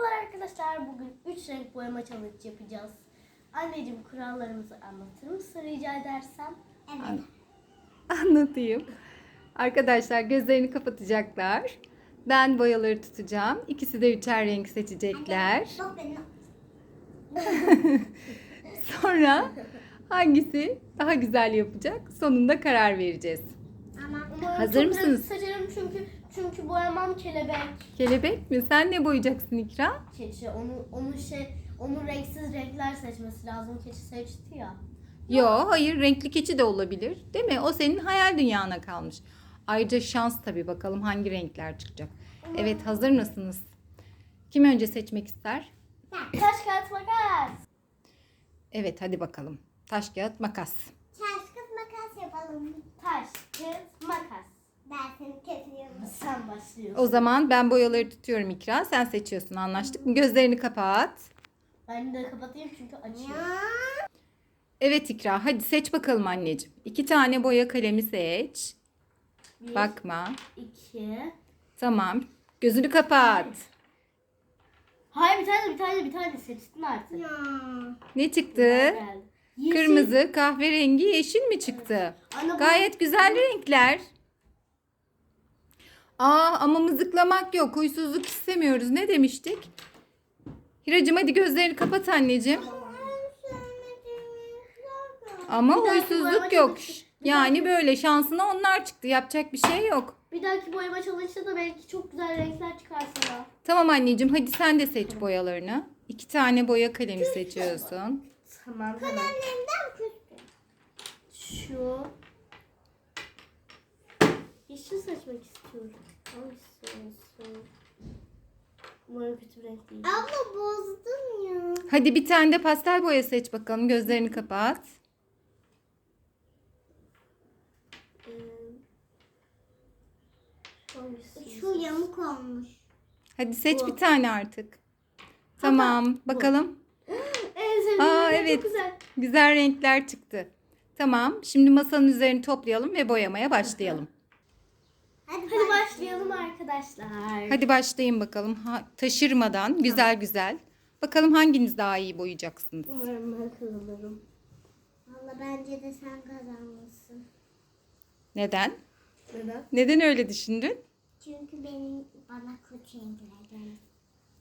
Merhabalar arkadaşlar. Bugün 3 renk boyama challenge yapacağız. Anneciğim kurallarımızı anlatır mısın rica edersem? Evet. Anlatayım. Arkadaşlar gözlerini kapatacaklar. Ben boyaları tutacağım. İkisi de üçer renk seçecekler. Sonra hangisi daha güzel yapacak? Sonunda karar vereceğiz. Ama Hazır çok mısınız? Seçerim çünkü çünkü boyamam kelebek. Kelebek mi? Sen ne boyayacaksın İkra? Keçi. Onu onun şey onun renksiz renkler seçmesi lazım. Keçi seçti ya. Yo, hayır renkli keçi de olabilir. Değil mi? O senin hayal dünyana kalmış. Ayrıca şans tabii bakalım hangi renkler çıkacak. Evet hazır mısınız? Kim önce seçmek ister? Taş kağıt makas. Evet hadi bakalım. Taş kağıt makas. taş kız makas yapalım. Taş kağıt makas. Ben seni kesiyorum. Sen başlıyorsun. O zaman ben boyaları tutuyorum İkra. Sen seçiyorsun anlaştık mı? Gözlerini kapat. Ben de kapatayım çünkü açıyor. Evet İkra hadi seç bakalım anneciğim. İki tane boya kalemi seç. Bir, Bakma. iki. Tamam. Gözünü kapat. Hayır bir tane bir tane bir tane seçtin artık. Ya. Ne çıktı? Yeşil. Kırmızı, kahverengi, yeşil mi çıktı? Ana, bu- Gayet güzel renkler. Aa ama mızıklamak yok. Huysuzluk istemiyoruz. Ne demiştik? Hiracığım hadi gözlerini kapat anneciğim. Ama Bir dahaki huysuzluk boyama yok. çalışması- Yani böyle şansına onlar çıktı. Yapacak bir şey yok. Bir dahaki boyama çalışsa da belki çok güzel renkler çıkar sana. Tamam anneciğim hadi sen de seç boyalarını. İki tane boya kalemi seçiyorsun. Tamam hemen. Kalemlerimden küstüm. Şu. Yeşil seçmek istiyorum. Hangisi olsun? Umarım kötü bir renk değil. Abla bozdun ya. Hadi bir tane de pastel boya seç bakalım. Gözlerini kapat. Ee, hangisi? Şu yamuk olmuş. Hadi seç Bu. bir tane artık. Tamam. Bakalım. En Aa, evet. çok güzel. Güzel renkler çıktı. Tamam. Şimdi masanın üzerini toplayalım ve boyamaya başlayalım. Hadi, Hadi başlayalım arkadaşlar. Hadi başlayın bakalım. Ha, taşırmadan güzel güzel. Bakalım hanginiz daha iyi boyayacaksınız. Umarım ben kazanırım. Valla bence de sen kazanmışsın. Neden? Neden? Neden öyle düşündün? Çünkü benim bana kötü renkler geldi.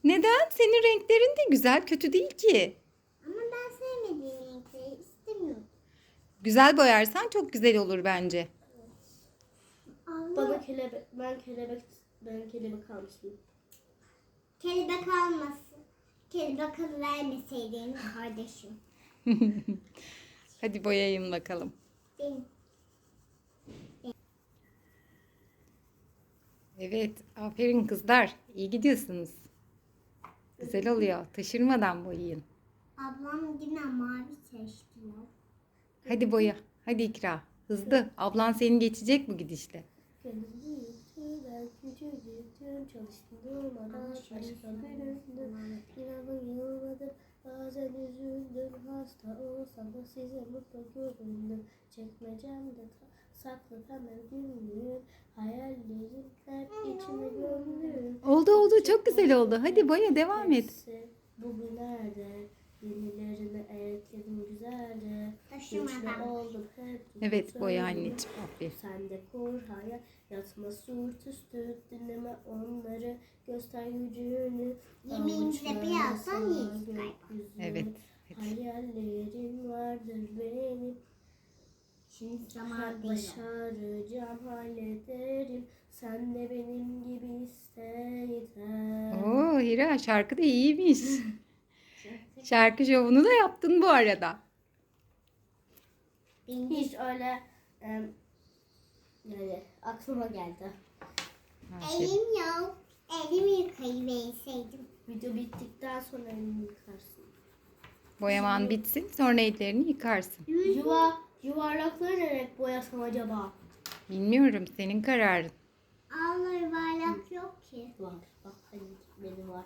Neden? Senin renklerin de güzel, kötü değil ki. Ama ben sevmediğim renkleri istemiyorum. Güzel boyarsan çok güzel olur bence. Kelebek, ben kelebek, ben kelebek almıştım. Kelebek almasın. Kelebek alı vermeseydin kardeşim. Hadi boyayın bakalım. Benim. Evet, aferin kızlar. İyi gidiyorsunuz. Güzel oluyor. Taşırmadan boyayın. Ablam yine mavi seçti. ya. Hadi boya. Hadi ikra. Hızlı. Ablan seni geçecek bu gidişle. Kendimi büyüttüm, ben küçücüktüm, çalıştım durmadan, aşka büründüm, inanın yılmadım, bazen üzüldüm, hasta olsam da size mutlu göründüm, çekmecemde saklı pembe günlüğüm, hayallerim hep içime gömdüm. Oldu oldu. Çok güzel oldu. Hadi boya devam et. Bugünlerde yenilerini ekledim güzelce. Taşımadan. Güçlü oldum hep. Evet boya anneciğim. Aferin. Sen de kur hayal yatma surt üstü dinleme onları göster gücünü. Yemeğimizi de Avuçlarına birazdan yeriz galiba. Evet. Hayallerim vardır benim. Şimdi zaman başaracağım hallederim. Sen de benim gibi iste yeter. Oo Hira şarkı da iyiymiş. Şarkı şovunu da yaptın bu arada. Hiç öyle em, yani aklıma geldi. Elim yok. Elimi yıkayıverseydim. Video bittikten sonra elini yıkarsın. Boyaman bitsin sonra ellerini yıkarsın. Yuva, yuvarlakları ne renk boyasam acaba? Bilmiyorum senin kararın. Allah yuvarlak yok ki. Var. Bak hani benim var.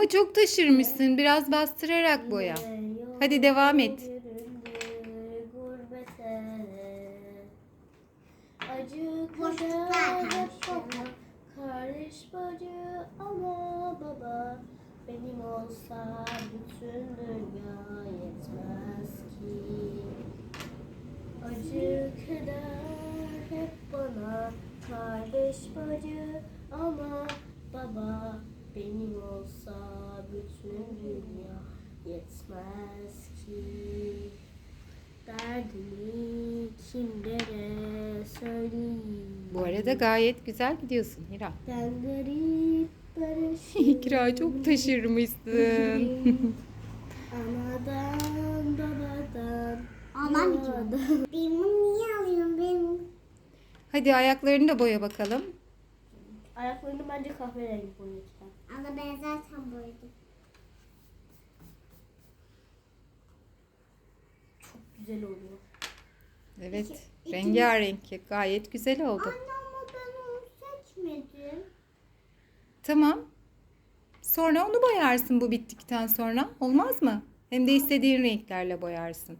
Ama çok taşırmışsın. Biraz bastırarak boya. Hadi devam et. Kardeş bacı ama baba. Benim olsa bütün dünya yetmez ki. Acı keder hep bana kardeş bacı ama baba benim olsa bütün dünya yetmez ki. Derdimi kimlere söyleyeyim? Bu arada gayet güzel gidiyorsun Hira. Ben garip barışım. İkra çok taşırmışsın. Anadan babadan. Anam yuvadan. Ben bunu niye alıyorum ben? Hadi ayaklarını da boya bakalım. Ayaklarını bence kahverengi boyayacağım. Ama ben zaten boyadım. Çok güzel oluyor. Evet. İki- Rengarenk. Gayet güzel oldu. Anne ama ben onu seçmedim. Tamam. Sonra onu boyarsın bu bittikten sonra. Olmaz mı? Hem de istediğin renklerle boyarsın.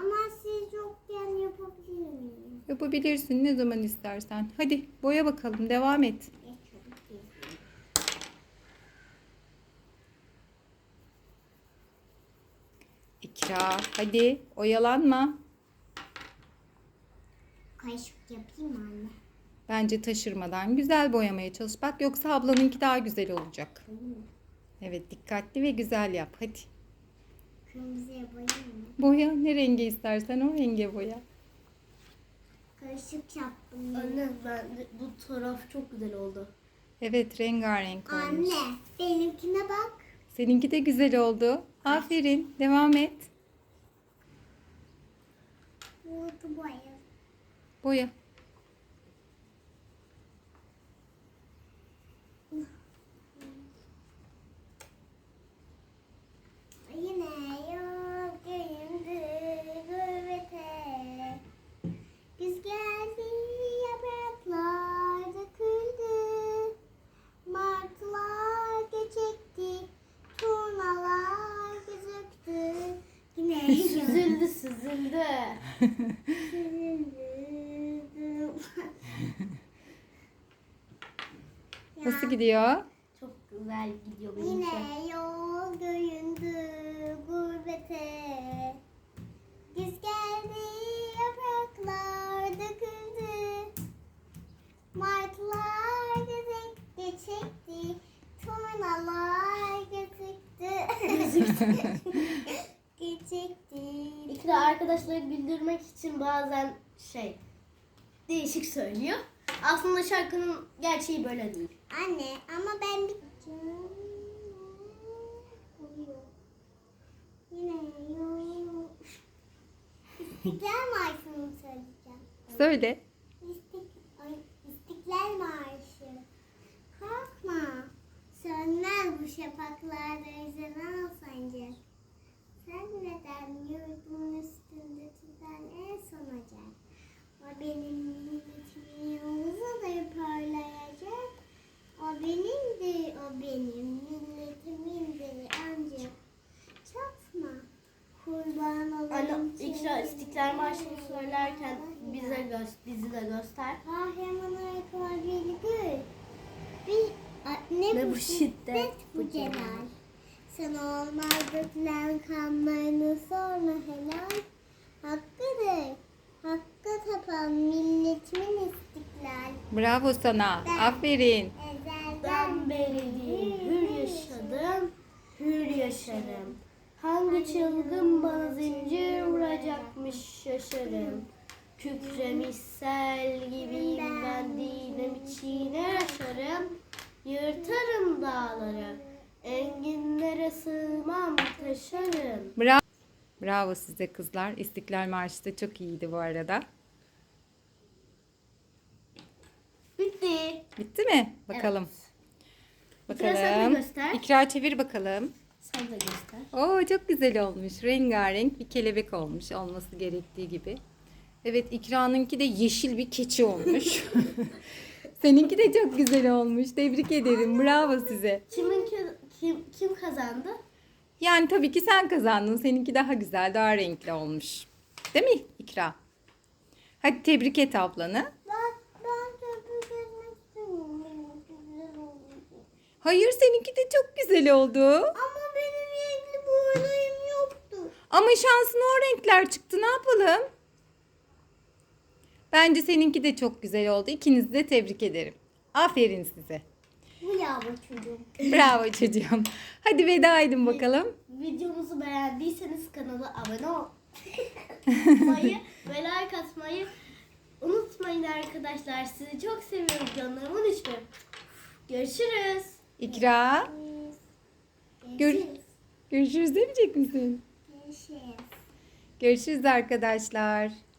Ama siz yokken yapabilir miyim? Yapabilirsin ne zaman istersen. Hadi boya bakalım. Devam et. İkra hadi oyalanma. Kaşık yapayım mı anne? Bence taşırmadan güzel boyamaya çalış. Bak yoksa ablanınki daha güzel olacak. Evet dikkatli ve güzel yap. Hadi. Kırmızıya boyayayım mı? Boya ne rengi istersen o renge boya. Karışık yaptım. Anne ben de- bu taraf çok güzel oldu. Evet rengarenk olmuş. Anne benimkine bak. Seninki de güzel oldu. Aferin. Devam et. പോയോ? Göründü. Nasıl gidiyor? Çok güzel gidiyor benimki. Yine yol göründü gurbete. Güz geldi yapraklar döküldü. Martılar gezek geçekti. Turnalar gözüktü. İkra arkadaşları güldürmek için bazen şey değişik söylüyor. Aslında şarkının gerçeği böyle değil. Anne ama ben bir... Yine. İstiklal Marşı'nı söyleyeceğim. Söyle. İstik, ay, İstiklal Marşı. Korkma. Sönmez bu şafaklarda yüzelen sancak. Sen neden yurdun üstünde tüten en sonacak? O benim milletimin yolumuzu parlayacak. O benimdir, o benim milletimindir ancak. Çatma. Kurban olayım. Anne İkra. İstiklal Marşı'nı söylerken bize göz, bizi de göster. Kahraman ayaklar gül. Bir ne, Ne bu şiddet, bu celal. Sana olmaz dökülen kanlarını sorma helal. Hakkıdır. Hakkı tapan milletimin istiklal. Bravo sana. Aferin. Ezelden Ben beridir hür yaşadım, hür yaşarım. Hangi çılgın bana zincir vuracakmış şaşarım. Kükremiş sel gibiyim ben dinem içine yaşarım. Yırtarım dağları, enginlere sığmam taşarım. Bravo. Bravo size kızlar. İstiklal Marşı da çok iyiydi bu arada. Bitti. Bitti mi? Bakalım. İkra sen de Bakalım. göster. İkra çevir bakalım. Sen de göster. Oo çok güzel olmuş. Rengarenk bir kelebek olmuş olması gerektiği gibi. Evet İkra'nınki de yeşil bir keçi olmuş. Seninki de çok güzel olmuş. Tebrik ederim. Bravo size. Kiminki Kim kim kazandı? Yani tabii ki sen kazandın. Seninki daha güzel, daha renkli olmuş. Değil mi İkra? Hadi tebrik et ablanı. Ben, ben tebrik etmek istemiyorum. Benim güzel oldu. Hayır seninki de çok güzel oldu. Ama benim renkli boyayım yoktu. Ama şansına o renkler çıktı. Ne yapalım? Bence seninki de çok güzel oldu. İkinizi de tebrik ederim. Aferin size. Yavru çocuğum. Bravo çocuğum. Hadi veda edin bakalım. Videomuzu beğendiyseniz kanala abone olmayı ve like atmayı unutmayın arkadaşlar. Sizi çok seviyorum canlarımın içi. Görüşürüz. İkra. Gör- Görüşürüz. Görüşürüz demeyecek misin? Görüşürüz. Görüşürüz arkadaşlar.